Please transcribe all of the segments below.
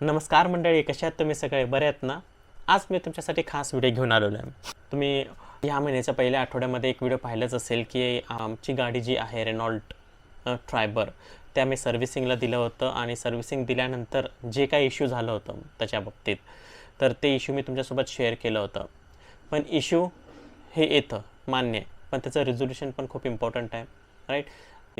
नमस्कार मंडळी कशा आहेत तुम्ही सगळे? बरे आहेत ना? आज मी तुमच्यासाठी खास व्हिडिओ घेऊन आलेलो आहे. तुम्ही ह्या महिन्याच्या पहिल्या आठवड्यामध्ये एक व्हिडिओ पाहिलाच असेल की आमची गाडी जी आहे रेनॉल्ट ट्रायबर त्या मी सर्व्हिसिंगला दिलं होतं आणि सर्व्हिसिंग दिल्यानंतर जे काही इश्यू झालं होतं त्याच्या बाबतीत तर ते इश्यू मी तुमच्यासोबत शेअर केलं होतं. पण इश्यू हे येतं मान्य पण त्याचं रिझोल्युशन पण खूप इम्पॉर्टंट आहे राईट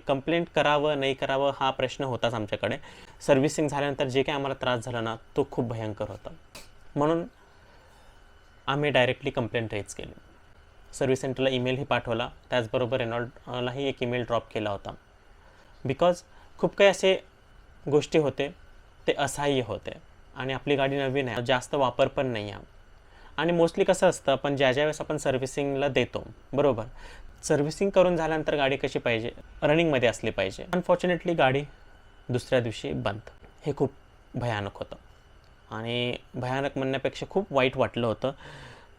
कंप्लेंट करावं नाही करावं हा प्रश्न होताच आमच्याकडे. सर्व्हिसिंग झाल्यानंतर जे काही आम्हाला त्रास झाला ना तो खूप भयंकर होता. म्हणून आम्ही डायरेक्टली कंप्लेंट रेज केली. सर्व्हिस सेंटरला ईमेलही पाठवला. त्याचबरोबर रेनॉल्डलाही एक ईमेल ड्रॉप केला होता. बिकॉज खूप काही असे गोष्टी होते ते असहाय्य होते. आणि आपली गाडी नवीन आहे जास्त वापर पण नाही आहे आणि मोस्टली कसं असतं पण ज्या ज्या वेळेस आपण सर्व्हिसिंगला देतो बरोबर? सर्व्हिसिंग करून झाल्यानंतर गाडी कशी पाहिजे? रनिंगमध्ये असली पाहिजे. अनफॉर्च्युनेटली गाडी दुसऱ्या दिवशी बंद. हे खूप भयानक होतं. आणि भयानक म्हणण्यापेक्षा खूप वाईट वाटलं होतं.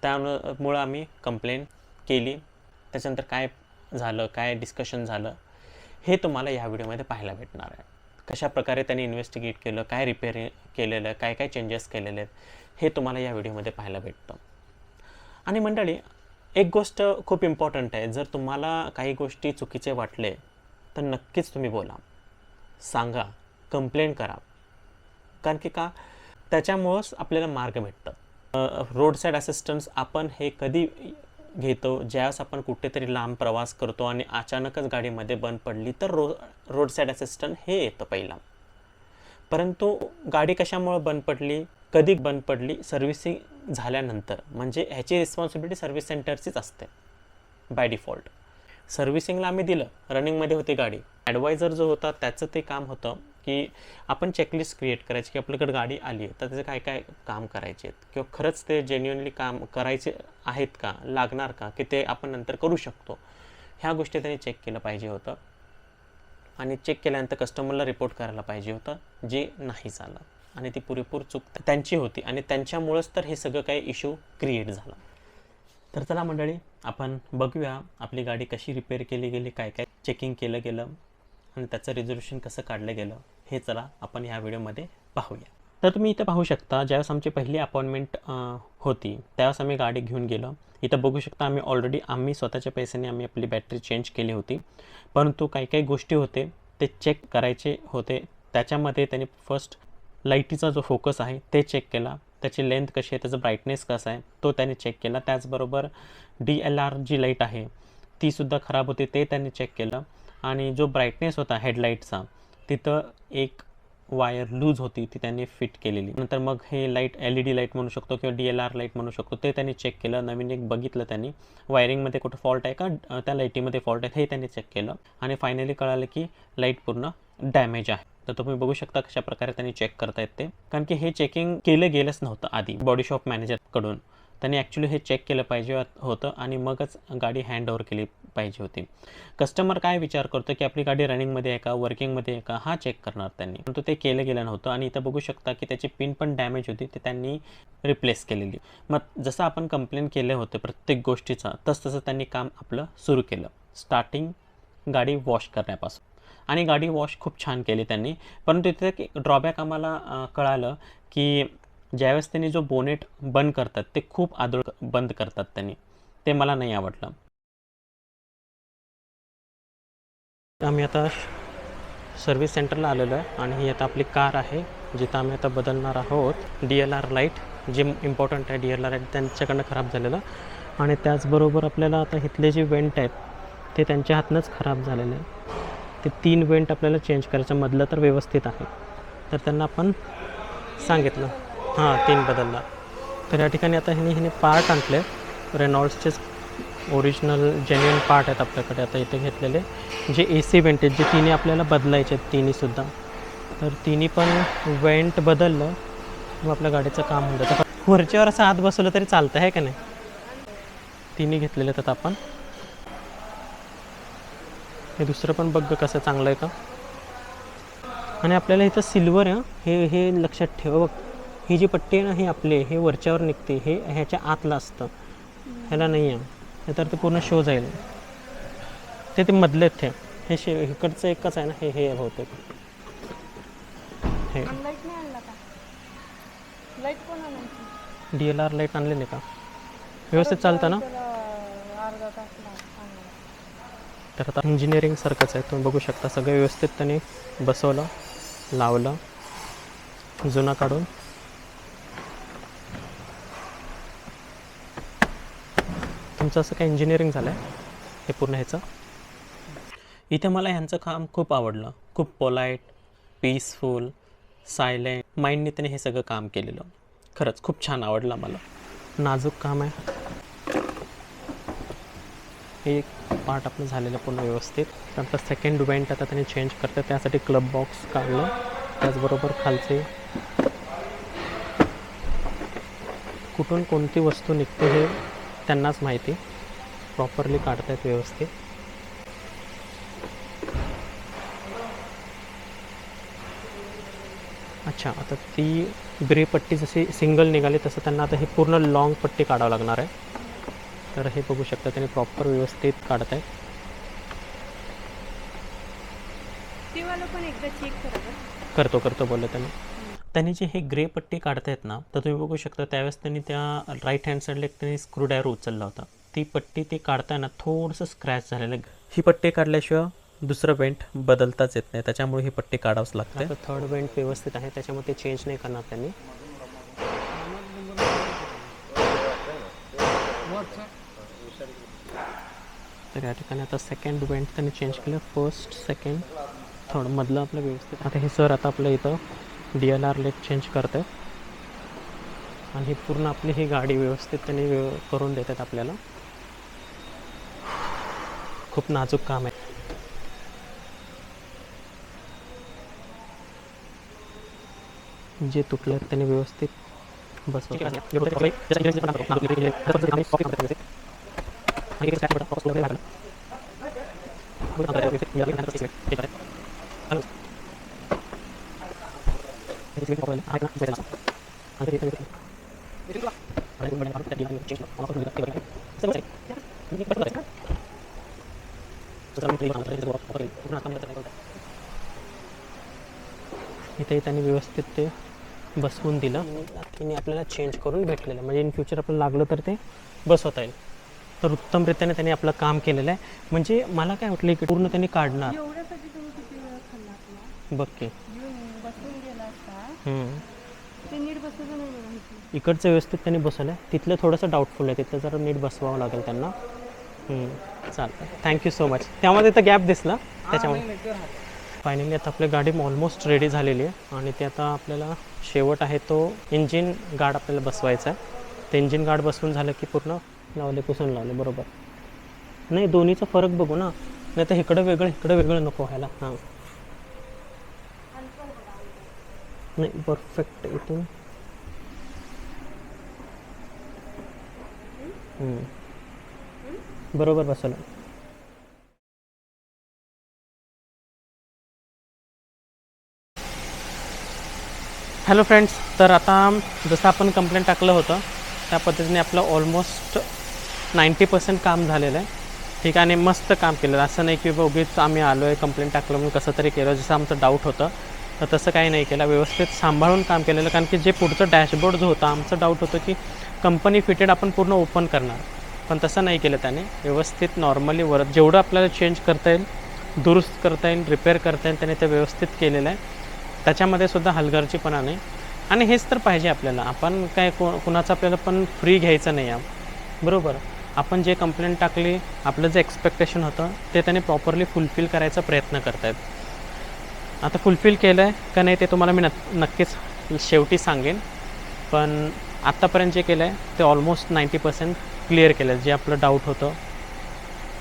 त्यामुळं आम्ही कंप्लेंट केली. त्याच्यानंतर काय झालं काय डिस्कशन झालं हे तुम्हाला या व्हिडिओमध्ये पाहायला भेटणार आहे. कशा प्रकारे त्यांनी इन्व्हेस्टिगेट केलं काय रिपेअर केलेलं काय काय चेंजेस केलेले आहेत हे तुम्हाला या व्हिडिओमध्ये पाहायला भेटतं. आणि मंडळी एक गोष्ट खूप इम्पॉर्टंट आहे. जर तुम्हाला काही गोष्टी चुकीचे वाटले तर नक्कीच तुम्ही बोला. सांगा कंप्लेंट करा. कारण की का? त्याच्यामुळंच आपल्याला मार्ग भेटतं. रोड साईड असिस्टन्स आपण हे कधी घेतो? ज्यावेळेस आपण कुठेतरी लांब प्रवास करतो आणि अचानकच गाडीमध्ये बंद पडली तर रो रोड साईड असिस्टंट हे येतं पहिला. परंतु गाडी कशामुळं बंद पडली? कधी बंद पडली सर्व्हिसिंग झाल्यानंतर. म्हणजे ह्याची रिस्पॉन्सिबिलिटी सर्व्हिस सेंटरचीच असते बाय डिफॉल्ट सर्व्हिसिंगला आम्ही दिलं रनिंगमध्ये होती गाडी. ॲडवायझर जो होता त्याचं ते काम होतं की आपण चेकलिस्ट क्रिएट करायची की आपल्याकडे गाडी आली आहे तर त्याचे काय काय काम करायचे आहेत? किंवा खरंच ते जेन्युअनली काम करायचे आहेत का लागणार का की ते आपण नंतर करू शकतो? ह्या गोष्टी त्यांनी चेक केलं पाहिजे होतं. आणि चेक केल्यानंतर कस्टमरला रिपोर्ट करायला पाहिजे होतं जे नाही झालं. आणि ती पुरेपूर चूक त्यांची होती. आणि त्यांच्यामुळंच तर हे सगळं काही इश्यू क्रिएट झाला. तर चला मंडळी आपण बघूया आपली गाडी कशी रिपेअर केली गेली काय काय चेकिंग केलं गेलं आणि त्याचं रिझोल्युशन कसं काढलं गेलं हे चला आपण ह्या व्हिडिओमध्ये पाहूया. तर तुम्ही इथं पाहू शकता ज्यावेळेस आमची पहिली अपॉइंटमेंट होती त्यावेळेस आम्ही गाडी घेऊन गेलो. इथं बघू शकता आम्ही ऑलरेडी आम्ही स्वतःच्या पैशाने आम्ही आपली बॅटरी चेंज केली होती. परंतु काही काही गोष्टी होते ते चेक करायचे होते. त्याच्यामध्ये त्यांनी फर्स्ट लाईटीचा जो फोकस आहे ते चेक केला. त्याची लेंथ कशी आहे त्याचं ब्राईटनेस कसं आहे तो त्यांनी चेक केला. त्याचबरोबर D L R G light आहे तीसुद्धा खराब होती ते त्यांनी चेक केलं. आणि जो ब्राईटनेस होता हेडलाईटचा तिथं एक वायर लूज होती ती त्यांनी फिट केलेली. नंतर मग हे light L E D light म्हणू शकतो किंवा डी एल आर लाइट म्हणू शकतो ते त्यांनी चेक केलं. नवीन एक बघितलं त्यांनी. वायरिंगमध्ये कुठं फॉल्ट आहे का? त्या लाईटीमध्ये फॉल्ट आहे हे त्यांनी चेक केलं. आणि फायनली कळालं की लाइट पूर्ण डॅमेज आहे. तर तुम्ही बघू शकता कशा प्रकारे त्यांनी चेक करतायत ते कारण की हे चेकिंग केलं गेलंच नव्हतं आधी बॉडी शॉप मॅनेजरकडून त्यांनी ॲक्च्युली हे चेक केलं पाहिजे होतं आणि मगच गाडी हँड ओव्हर केली पाहिजे होती. कस्टमर काय विचार करतो की आपली गाडी रनिंगमध्ये आहे का वर्किंगमध्ये आहे का हा चेक करणार त्यांनी. परंतु ते केलं गेलं नव्हतं आणि इथं बघू शकता की त्याची पिन पण डॅमेज होती ते त्यांनी रिप्लेस केलेली. मग जसं आपण कंप्लेंट केलं होतं प्रत्येक गोष्टीचा तसं तसं त्यांनी काम आपलं सुरू केलं. स्टार्टिंग गाडी वॉश करण्यापासून. आणि गाडी वॉश खूप छान केली त्यांनी. परंतु तिथे एक ड्रॉबॅक आम्हाला कळालं की ज्यावेळेस त्यांनी जो बोनेट बंद करतात ते खूप आदळ बंद करतात त्यांनी. ते मला नाही आवडलं. आम्ही आता सर्व्हिस सेंटरला आलेलो आहे आणि ही आता आपली कार आहे जिथं आम्ही आता बदलणार आहोत. डी एल आर लाइट जे इम्पॉर्टंट आहे डी एल आर लाइट त्यांच्याकडनं खराब झालेलं. आणि त्याचबरोबर आपल्याला आता इथले जे वेंट आहेत ते त्यांच्या हातनंच खराब झालेलं. आहे ते तीन वेंट आपल्याला चेंज करायचं. मधलं तर व्यवस्थित आहे. तर त्यांना आपण सांगितलं. हां तीन बदलला. तर या ठिकाणी आता ह्याने ह्याने पार्ट आणले. रेनॉल्ड्सचेच ओरिजिनल जेन्युन पार्ट आहेत आपल्याकडे. आता इथे घेतलेले. जे ए सी वेंट आहेत जे तिन्ही आपल्याला बदलायचे आहेत. तिन्हीसुद्धा तर तिन्ही पण वेंट बदललं. मग आपल्या गाडीचं काम होऊन जातं. वरच्यावर असं हात बसवलं तरी चालतं आहे का नाही? तिन्ही घेतलेले आहेत आपण. हे दुसरं पण बघ कसं चांगलं आहे का. आणि आपल्याला इथं सिल्वर आहे हं. हे लक्षात ठेव बघ. ही जी पट्टी आहे ना ही आपली. हे वरच्यावर निघते. हे ह्याच्या आतलं असतं. ह्याला नाही आहे. हे तर ते पूर्ण शो जाईल. ते ते मधले ते हे. शे इकडचं एकच आहे ना. हे हे बहुतेक. हे. नाही आणला डी एल आर लाइट आणलेली का? व्यवस्थित चालतं ना त्याला अर्धा तास लागला तर आता इंजिनिअरिंग सारखंच आहे. तुम्ही बघू शकता सगळं व्यवस्थित त्यांनी बसवलं लावलं जुना काढून. तुमचं असं काय इंजिनिअरिंग झालं आहे हे पूर्ण ह्याचं? इथे मला ह्यांचं काम खूप आवडलं. खूप पोलाईट पीसफुल सायलेंट माइंडने त्याने हे सगळं काम केलेलं. खरंच खूप छान आवडलं मला. नाजूक काम आहे. हे एक पार्ट आपलं झालेलं पूर्ण व्यवस्थित. त्यानंतर सेकंड वेंट आता त्यांनी चेंज करतं त्यासाठी क्लब बॉक्स काढलं. त्याचबरोबर खालचे कुठून कोणती वस्तू निघते हे त्यांनाच माहिती. प्रॉपरली काढतायत व्यवस्थित. अच्छा आता ती ग्रे पट्टी जशी सिंगल निघाली तसं त्यांना आता ही पूर्ण लॉंग पट्टी काढावं लागणार आहे. तर हे बघू शकता त्यांनी प्रॉपर व्यवस्थित काढत आहे ते वाला पण एकदा चेक करा बरं. करतो करतो बोलले त्यांनी. त्यांनी जे हे ग्रे पट्टी काढतायत ना तर तुम्ही बघू शकता त्यावेळेस त्यांनी त्या राईट हँड साईडला एक त्यांनी स्क्रू ड्रायव्हर उचलला होता. ती पट्टी ती काढताना थोडंसं स्क्रॅच झालेलं. ही पट्टी काढल्याशिवाय दुसरं वेंट बदलताच येत नाही त्याच्यामुळे ही पट्टी काढावंच लागते थर्ड वेंट व्यवस्थित आहे त्याच्यामुळे ते चेंज नाही करणार त्यांनी. तर या ठिकाणी? आता सेकंड वेंट त्यांनी चेंज केलं. फर्स्ट सेकंड थर्ड मधलं आपलं व्यवस्थित. आता हे सर आता आपलं इथं D L R late change करतं आणि पूर्ण आपली ही गाडी व्यवस्थित त्यांनी व्यव करून देतात आपल्याला. खूप नाजूक काम आहे. जे तुटले त्यांनी व्यवस्थित बस आगे के स्टैक बटन फोकस अंदर से ठीक है हेलो ये आगे आगे देखते हैं चेंज कर देते हैं सब सही ये पता है तो सब है पूरा काम त्यांनी व्यवस्थित ते बसवून दिलं आपल्याला चेंज करून भेटलेलं म्हणजे इन फ्युचर आपल्याला लागलं तर ते बसवता येईल. तर उत्तमरित्याने त्यांनी आपलं काम केलेलं आहे. म्हणजे मला काय वाटलं की पूर्ण त्यांनी काढणार. एवढ्यासाठी तुम्ही किती वेळ खाल्ला आपला? बघ की. येऊन बसून गेला असता? हम्म. ते नीट बसवलं नाही मला माहिती इकडचं व्यवस्थित त्यांनी बसवलं आहे तिथलं थोडंसं डाऊटफुल आहे. तिथलं जरा नीट बसवावं लागेल त्यांना. हम्म. चालतं थँक्यू सो मच त्यामध्ये तर गॅप दिसला. त्याच्यामुळे फायनली आता आपली गाडी ऑलमोस्ट रेडी झालेली आहे. आणि ते आता आपल्याला शेवट आहे तो इंजिन गार्ड आपल्याला बसवायचा आहे. ते इंजिन गार्ड बसवून झालं की पूर्ण लावले कुसन लावले बरोबर. नाही दोन्हीचा फरक बघू ना. नाही तर इकडं वेगळं इकडं वेगळं नको व्हायला. हां. नाही परफेक्ट इथून. बरोबर बसवलं हॅलो फ्रेंड्स तर आता जसं आपण कंप्लेंट टाकलं होतं त्या पद्धतीने आपलं ऑलमोस्ट नाईंटी पर्सेंट काम झालेलं आहे. ठीक आहे आणि मस्त काम केलेलं असं नाही की बाबा उगीच आम्ही आलो आहे कंप्लेंट टाकलं म्हणून कसं तरी केलं. जसं आमचं डाऊट होतं तर तसं काही नाही केलं. व्यवस्थित सांभाळून काम केलेलं. कारण की जे पुढचं डॅशबोर्ड जो होता आमचं डाऊट होतं की कंपनी फिटेड आपण पूर्ण ओपन करणार. पण तसं नाही केलं त्याने. व्यवस्थित नॉर्मली वर जेवढं आपल्याला चेंज करता येईल दुरुस्त करता येईल रिपेअर करता येईल त्याने ते व्यवस्थित केलेलं आहे. त्याच्यामध्ये सुद्धा हलगर्जीपणा नाही. आणि हेच तर पाहिजे आपल्याला. आपण काय को कुणाचं आपल्याला पण फ्री घ्यायचं नाही आहे. बरोबर? आपण जे कंप्लेंट टाकली आपलं जे एक्सपेक्टेशन होतं ते त्याने प्रॉपरली फुलफिल करायचा प्रयत्न करतायत. आता फुलफिल केलं आहे का नाही ते तुम्हाला मी नक् नक्कीच शेवटी सांगेन. पण आत्तापर्यंत जे केलं आहे ते ऑलमोस्ट नाईंटी पर्सेंट क्लिअर केलं आहे जे आपलं डाऊट होतं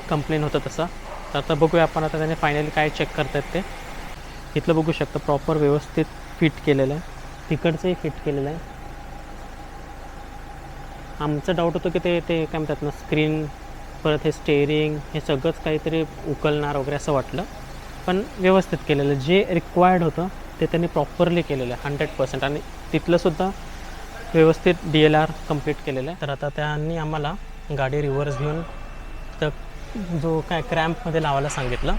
कंप्लेन होतं तसं. तर आता बघूया आपण आता त्याने फायनली काय चेक करतायत ते. इथलं बघू शकतं प्रॉपर व्यवस्थित फिट केलेलं आहे. तिकडचंही फिट केलेलं आहे. आमचं डाऊट होतं की ते ते काय म्हणतात ना स्क्रीन परत हे स्टेअरिंग हे सगळंच काहीतरी उकलणार वगैरे असं वाटलं. पण व्यवस्थित केलेलं. जे रिक्वायर्ड होतं ते त्यांनी प्रॉपरली केलेलं आहे हंड्रेड पर्सेंट आणि तिथलंसुद्धा व्यवस्थित डी एल आर कंप्लीट केलेलं आहे. तर आता त्यांनी आम्हाला गाडी रिव्हर्स घेऊन तर जो काय क्रॅम्पमध्ये लावायला सांगितलं.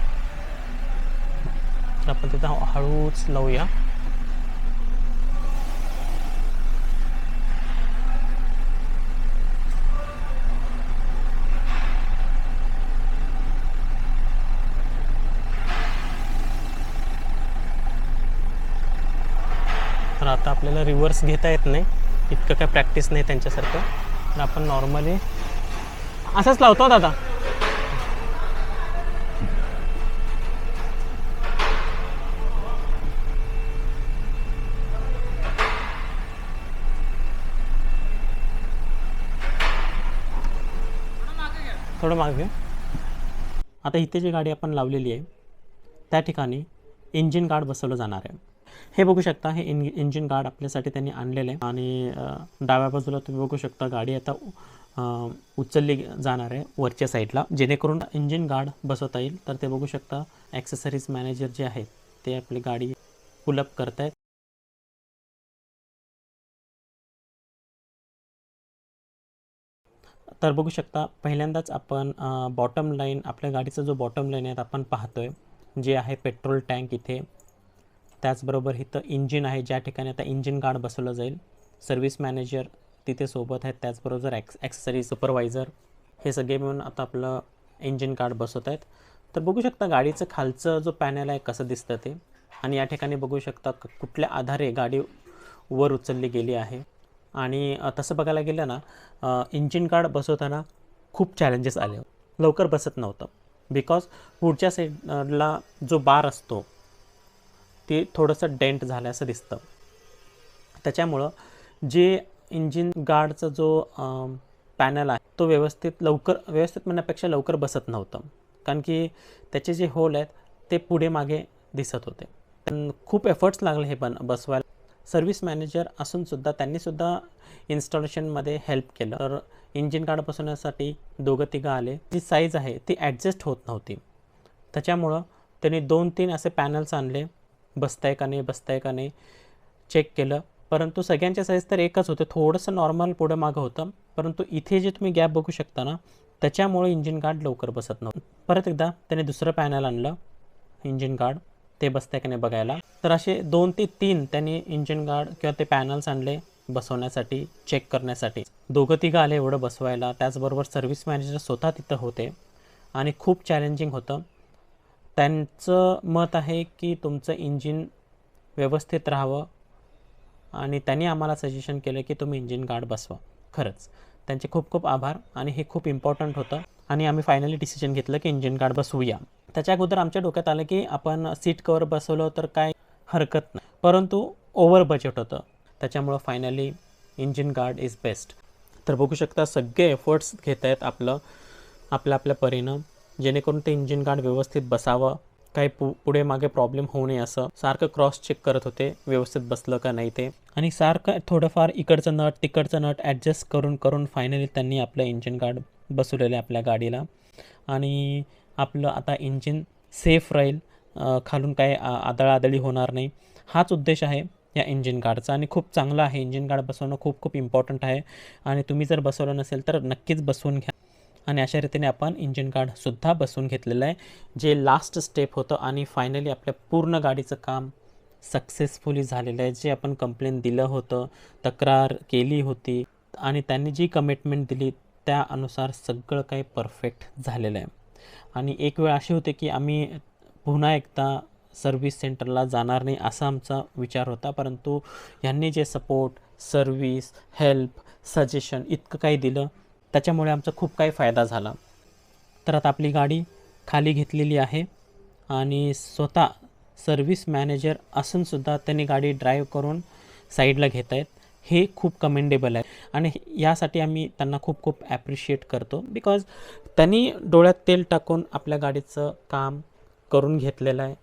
तर आपण तिथं हळूच लावूया. तर आता आपल्याला रिव्हर्स घेता येत नाही. इतकं काय प्रॅक्टिस नाही त्यांच्यासारखं. तर आपण नॉर्मली असंच लावतो दादा. थोडं मागे आता इथे जी गाडी आपण लावलेली आहे त्या ठिकाणी इंजिन गार्ड बसवलं जाणार आहे. हे बघू शकता हे इन इंजिन गार्ड आपल्यासाठी त्यांनी आणलेलं आहे. आणि डाव्या बाजूला तुम्ही बघू शकता गाडी आता उचलली जाणार आहे वरच्या साईडला जेणेकरून इंजिन गार्ड बसवता येईल. तर ते बघू शकता ॲक्सेसरीज मॅनेजर जे आहेत ते आपली गाडी पुलअप करतायत. तर बघू शकता पहिल्यांदाच आपण बॉटम लाईन आपल्या गाडीचा जो बॉटम लाईन आहे आपण पाहतोय जे आहे पेट्रोल टँक इथे. त्याचबरोबर इथं इंजिन आहे ज्या ठिकाणी आता इंजिन गार्ड बसवलं जाईल. सर्व्हिस मॅनेजर तिथे सोबत आहेत. त्याचबरोबर ॲक्स ॲक्सेसरी सुपरवायझर हे सगळे मिळून आता आपलं इंजिन गार्ड बसवत आहेत. तर बघू शकता गाडीचं खालचं जो पॅनल आहे कसं दिसतं ते. आणि या ठिकाणी बघू शकता कुठल्या आधारे गाडी वर उचलली गेली आहे. आणि तसं बघायला गेलं ना इंजिन गार्ड बसवताना खूप चॅलेंजेस आले. लवकर बसत नव्हतं. बिकॉज पुढच्या साईडला जो बार असतो ते थोडंसं डेंट झालं असं दिसतं. त्याच्यामुळं जे इंजिन गार्डचा जो पॅनल आहे तो व्यवस्थित लवकर व्यवस्थित म्हणण्यापेक्षा लवकर बसत नव्हतं. कारण की त्याचे जे होल आहेत ते पुढे मागे दिसत होते. पण खूप एफर्ट्स लागले हे बन बसवायला. सर्व्हिस मॅनेजर असूनसुद्धा त्यांनीसुद्धा इन्स्टॉलेशनमध्ये हेल्प केलं. तर इंजिन गार्ड बसवण्यासाठी दोघं तिघं आले. जी साईज आहे ती ॲडजस्ट होत नव्हती. त्याच्यामुळं त्यांनी दोन तीन असे पॅनल्स आणले. बसताय का नाही बसताय का नाही चेक केलं. परंतु सगळ्यांच्या साईज तर एकच होते. थोडंसं नॉर्मल पुढं मागं होतं. परंतु इथे जे तुम्ही गॅप बघू शकता ना त्याच्यामुळे इंजिन गार्ड लवकर बसत नव्हतं. परत एकदा त्याने दुसरं पॅनल आणलं इंजिन गार्ड ते बसतंय का नाही बघायला. तर असे दोन ते तीन त्यांनी इंजिन गार्ड किंवा ते पॅनल्स आणले बसवण्यासाठी चेक करण्यासाठी. दोघं तिघं आले एवढं बसवायला. त्याचबरोबर सर्व्हिस मॅनेजर स्वतः तिथं होते. आणि खूप चॅलेंजिंग होतं. त्यांचं मत आहे की तुमचं इंजिन व्यवस्थित राहावं आणि त्यांनी आम्हाला सजेशन केलं की तुम्ही इंजिन गार्ड बसवा. खरंच. त्यांचे खूप खूप आभार आणि हे खूप इम्पॉर्टंट होतं. आणि आम्ही फायनली डिसिजन घेतलं की इंजिन गार्ड बसवूया. त्याच्या अगोदर आमच्या डोक्यात आलं की आपण सीट कवर बसवलं तर काय हरकत नाही. परंतु ओव्हर बजेट होतं. त्याच्यामुळं finally engine guard is best तर बघू शकता सगळे एफर्ट्स घेत आहेत आपलं आपल्या आपल्या परीनं. जेणेकरून ते इंजिन गार्ड व्यवस्थित बसावं काही पु पुढे मागे प्रॉब्लेम होऊ नये असं सारखं क्रॉस चेक करत होते व्यवस्थित बसलं का नाही ते. आणि सारखं थोडंफार इकडचं नट तिकडचं नट ॲडजस्ट करून करून फायनली त्यांनी आपलं इंजिन गार्ड बसवलेलं आहे आपल्या गाडीला. आणि आपलं आता इंजिन सेफ राहील खालून काय आ- आदळाआदळी होणार नाही. हाच उद्देश आहे या इंजिन गार्डचा आणि खूप चांगला आहे. इंजिन गार्ड बसवणं खूप खूप इम्पॉर्टंट आहे. आणि तुम्ही जर बसवलं नसेल तर नक्कीच बसवून घ्या. आणि अशा रीतीने आपण इंजिन गार्डसुद्धा बसवून घेतलेलं आहे. जे लास्ट स्टेप होतं आणि फायनली आपल्या पूर्ण गाडीचं काम सक्सेसफुली झालेलं आहे. जे आपण कंप्लेंट दिलं होतं तक्रार केली होती आणि त्यांनी जी कमिटमेंट दिली त्यानुसार सगळं काही परफेक्ट झालेलं आहे. आणि एक वेळ अशी होते की आम्ही पुन्हा एकदा सर्व्हिस सेंटरला जाणार नाही असा आमचा विचार होता. परंतु ह्यांनी जे सपोर्ट सर्व्हिस हेल्प सजेशन इतकं काही दिलं त्याच्यामुळे आमचा खूप काही फायदा झाला. तर आता आपली गाडी खाली घेतलेली आहे आणि स्वतः सर्व्हिस मॅनेजर असूनसुद्धा त्यांनी गाडी ड्राईव्ह करून साईडला घेत आहेत. हे खूप कमेंडेबल आहे. आणि यासाठी आम्ही त्यांना खूप खूप ॲप्रिशिएट करतो. बिकॉज त्यांनी डोळ्यात तेल टाकून आपल्या गाडीचं काम करून घेतलेलं आहे.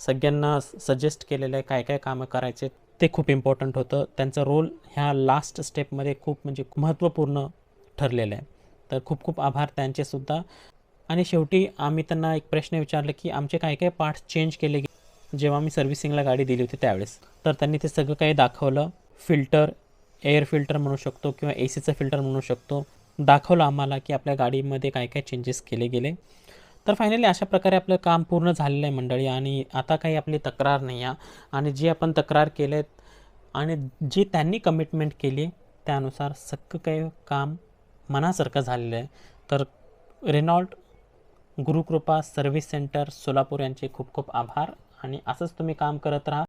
सगळ्यांना सजेस्ट केलेलं आहे काय काय कामं करायचे ते खूप इम्पॉर्टंट होतं. त्यांचा रोल ह्या लास्ट स्टेपमध्ये खूप म्हणजे महत्त्वपूर्ण ठरलेलं आहे. तर खूप खूप आभार त्यांचेसुद्धा. आणि शेवटी आम्ही त्यांना एक प्रश्न विचारला की आमचे काय काय पार्ट्स चेंज केले जेव्हा मी सर्व्हिसिंगला गाडी दिली होती त्यावेळेस. तर त्यांनी ते सगळं काही दाखवलं. फिल्टर एअर फिल्टर म्हणू शकतो किंवा ए सीचं फिल्टर म्हणू शकतो. दाखवलं आम्हाला की आपल्या गाडीमध्ये काय काय चेंजेस केले गेले. तर फायनली अशा प्रकारे आपलं काम पूर्ण झालेलं आहे मंडळी आणि आता काही आपली तक्रार नाही आहे. आणि जी आपण तक्रार केलेत आणि जी त्यांनी कमिटमेंट केली त्यानुसार सगळं काही काम मनासारखं झालेलं आहे. तर Renault Gurukrupa service centre Solapur यांचे खूप खूप आभार. आणि असंच तुम्ही काम करत राहा.